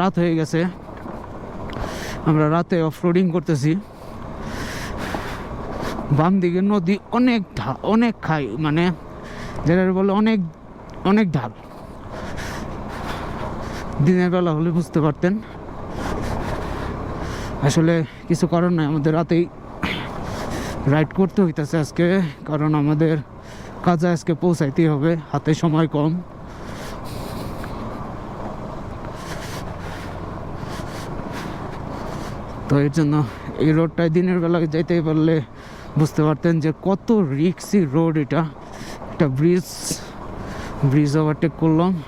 রাত হয়ে গেছে। আমরা রাতে অফরোডিং করতেছি। বাম দিকে নদী অনেক অনেক খাই মানে যেটা বলে অনেক অনেক ঢাল। দিনের বেলা হলে বুঝতে পারতেন। আসলে কিছু করার নাই, আমাদের রাতেই রাইড করতে হইতেছে আজকে, কারণ আমাদের কাজে আজকে পৌঁছাইতেই হবে, হাতে সময় কম। তো এর জন্য এই রোডটায় দিনের বেলা যেতে পারলে বুঝতে পারতেন যে কত রিক্সি রোড এটা। একটা ব্রিজ ব্রিজ ওভারটেক করলাম।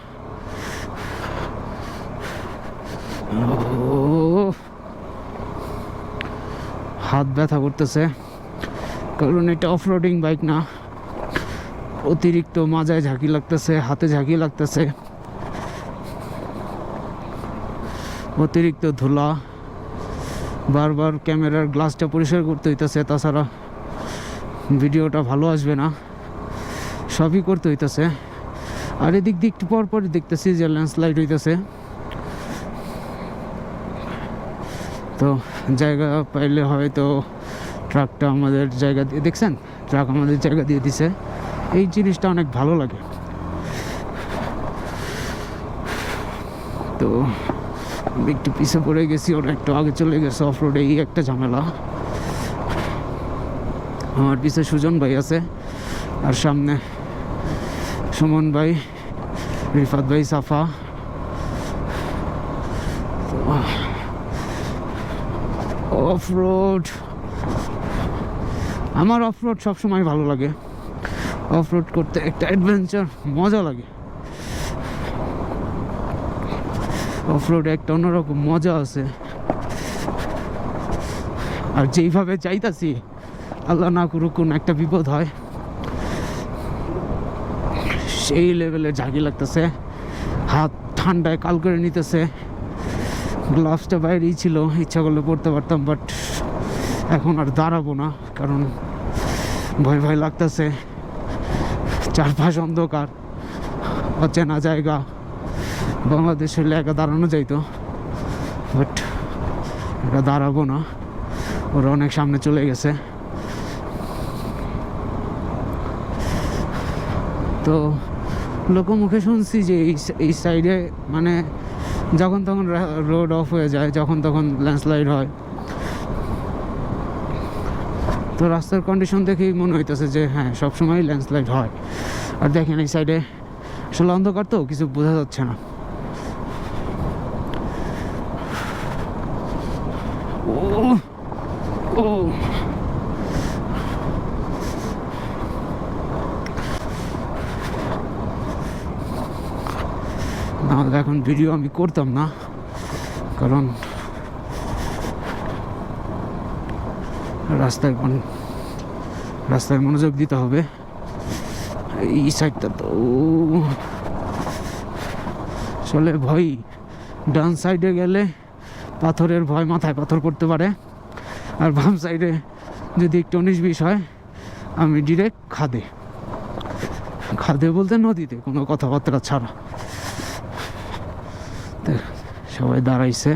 হাত ব্যথা করতেছে। কারণ এটা অফরোডিং বাইক না। অতিরিক্ত মাজায় ঝাঁকি লাগতেছে, হাতে ঝাঁকি লাগতেছে। অতিরিক্ত ধুলা। বারবার ক্যামেরার গ্লাসটা পরিষ্কার করতে হইতেছে, তাছাড়া ভিডিওটা ভালো আসবে না। সবই করতে হইতেছে। আর এদিক দিক পর পর দেখতেছি যে ল্যান্ডস্লাইড হইতেছে। তো জায়গা পাইলে হয়তো ট্রাকটা আমাদের জায়গা দিয়ে, দেখছেন? ট্রাক আমাদের জায়গা দিয়ে দিছে। এই জিনিসটা অনেক ভালো লাগে। তো আমি একটু পিছে পড়ে গেছি, ওরা একটু আগে চলে গেছে অফ রোডে এই একটা ঝামেলা। আমার পিছে সুজন ভাই আছে, আর সামনে সুমন ভাই, রিফাত ভাই, সাফা। অফ রোড আমার অফ রোড সবসময় ভালো লাগে। অফ রোড করতে একটা অ্যাডভেঞ্চার মজা লাগে। অফ রোডে একটা অন্যরকম মজা আছে। আর যেইভাবে চাইতাছি আল্লাহ না করুক কোন একটা বিপদ হয়। সেই লেভেলে ঝাঁকি লাগতেছে, হাত ঠান্ডায় কাল করে নিতেছে। গ্লাভসটা বাইরেই ছিল, ইচ্ছা করলে পড়তে পারতাম বাট এখন আর দাঁড়াবো না, কারণ ভয় ভয় লাগতেছে। চারপাশ অন্ধকার, অচেনা জায়গা। বাংলাদেশ হলে একা দাঁড়ানো যাইতো। বাট এটা দাঁড়াবো না। ওরা অনেক সামনে চলে গেছে। তো লোকমুখে শুনছি যে এই এই সাইডে মানে যখন তখন রোড অফ হয়ে যায়, যখন তখন ল্যান্ডস্লাইড হয়। তো রাস্তার কন্ডিশন দেখেই মনে হইতেছে যে হ্যাঁ সবসময় ল্যান্ডস্লাইড হয়। আর দেখেন এই সাইডে আসলে অন্ধকার তো, কিছু বোঝা যাচ্ছে না। ও ও নাহলে এখন ভিডিও আমি করতাম না, কারণ রাস্তায় রাস্তায় মনোযোগ দিতে হবে। এই সাইডটা তো আসলে ভয়। ডান সাইডে গেলে পাথরের ভয় মাথায় পাথর পড়তে পারে। আর বাম সাইডে যদি একটু উনিশ বিশ হয়, আমি ডিরেক্ট খাদে। খাদে বলতে নদীতে, কোনো কথাবার্তা ছাড়া। সবাই দাঁড়াইছে।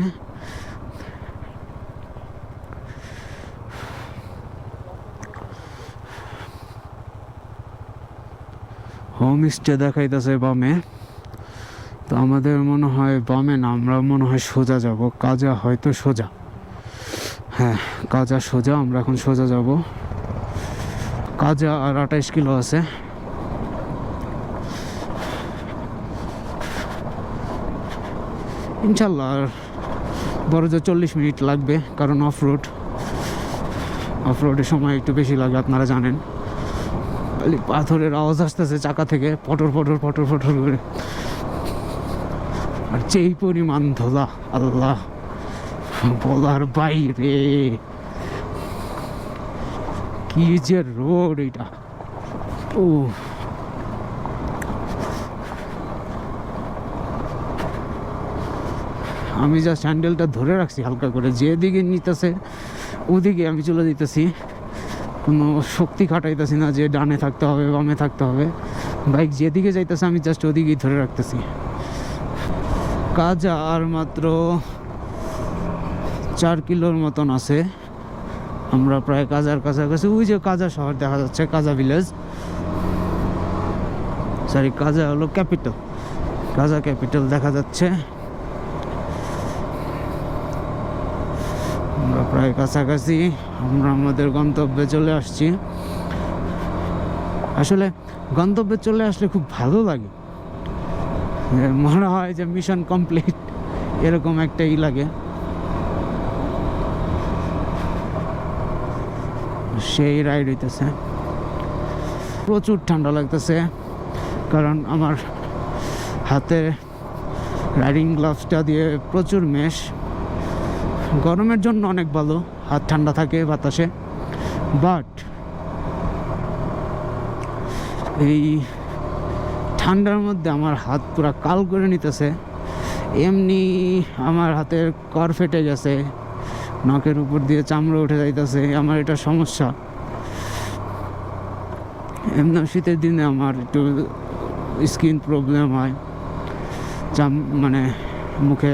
হোম স্টে দেখাইতেছে বামে। তো আমাদের মনে হয় বামে না, আমরা মনে হয় সোজা যাব। কাজা হয়তো সোজা। হ্যাঁ কাজা সোজা, আমরা এখন সোজা যাব। কাজা আর আঠাইশ কিলো আছে। ইনশাল্লাহ আর বড় যে চল্লিশ মিনিট লাগবে, কারণ অফ রোড অফ রোডের সময় একটু বেশি লাগে আপনারা জানেন। খালি পাথরের আওয়াজ আসতেছে চাকা থেকে, পটর পটর পটর পটর করে। আর যেই পরিমাণ ধোলা আল্লাহ, বলার বাইরে। কি যে রোড এটা। ও আমি যা স্যান্ডেলটা ধরে রাখছি হালকা করে, যেদিকে নিতেছে, ওদিকে আমি চলে যেতেছি কোনো শক্তি খাটাইতেছি না যে ডানে থাকতে হবে, বামে থাকতে হবে। বাইক যেদিকে যাইতেছে, আমি জাস্ট ওদিকেই ধরে রাখতেছি। কাজা আর মাত্র চার কিলোর মতন আছে। আমরা প্রায় কাজার কাছাকাছি। ওই যে কাজা শহর দেখা যাচ্ছে কাজা ভিলেজ সরি কাজা হলো ক্যাপিটাল কাজা ক্যাপিটাল দেখা যাচ্ছে। আমরা প্রায় কাছাকাছি। আমরা আমাদের গন্তব্যে চলে আসছি। আসলে গন্তব্যে চলে আসলে খুব ভালো লাগে। মনে হয় যে মিশন কমপ্লিট এরকম একটা ই লাগে। সেই রাইড হইতেছে। প্রচুর ঠান্ডা লাগতেছে, কারণ আমার হাতে রাইডিং গ্লাভসটা দিয়ে প্রচুর মেশ। গরমের জন্য অনেক ভালো, হাত ঠান্ডা থাকে বাতাসে। বাট এই ঠান্ডার মধ্যে আমার হাত পুরো কাল করে নিতেছে। এমনি আমার হাতের কর ফেটে গেছে, নখের উপর দিয়ে চামড়া উঠে যাইতেছে, আমার এটা সমস্যা। এমনি শীতের দিনে আমার একটু স্কিন প্রবলেম হয়, চাম মানে মুখে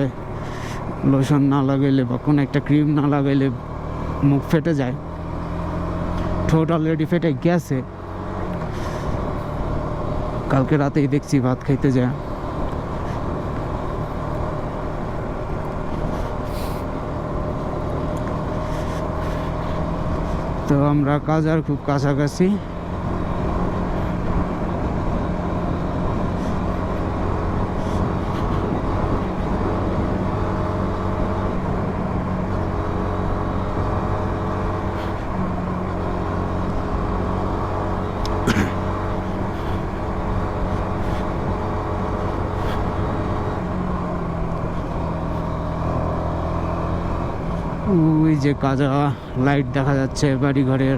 লোশন না লাগাইলে বা কোনো একটা ক্রিম না লাগাইলে মুখ ফেটে যায়। ঠোঁট অলরেডি ফেটে গেছে। কালকে রাতেই দেখছি ভাত খাইতে যায়। তো আমরা কাজ আর খুব কাছাকাছি। ওই যে কাজা লাইট দেখা যাচ্ছে বাড়ি ঘরের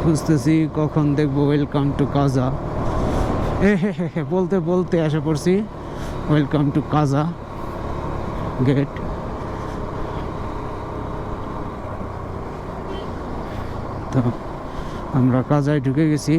খুঁজতেছি কখন দেখব ওয়েলকাম টু কাজা বলতে বলতে এসে পড়ছি। ওয়েলকাম টু কাজা গেট তো আমরা কাজায় ঢুকে গেছি।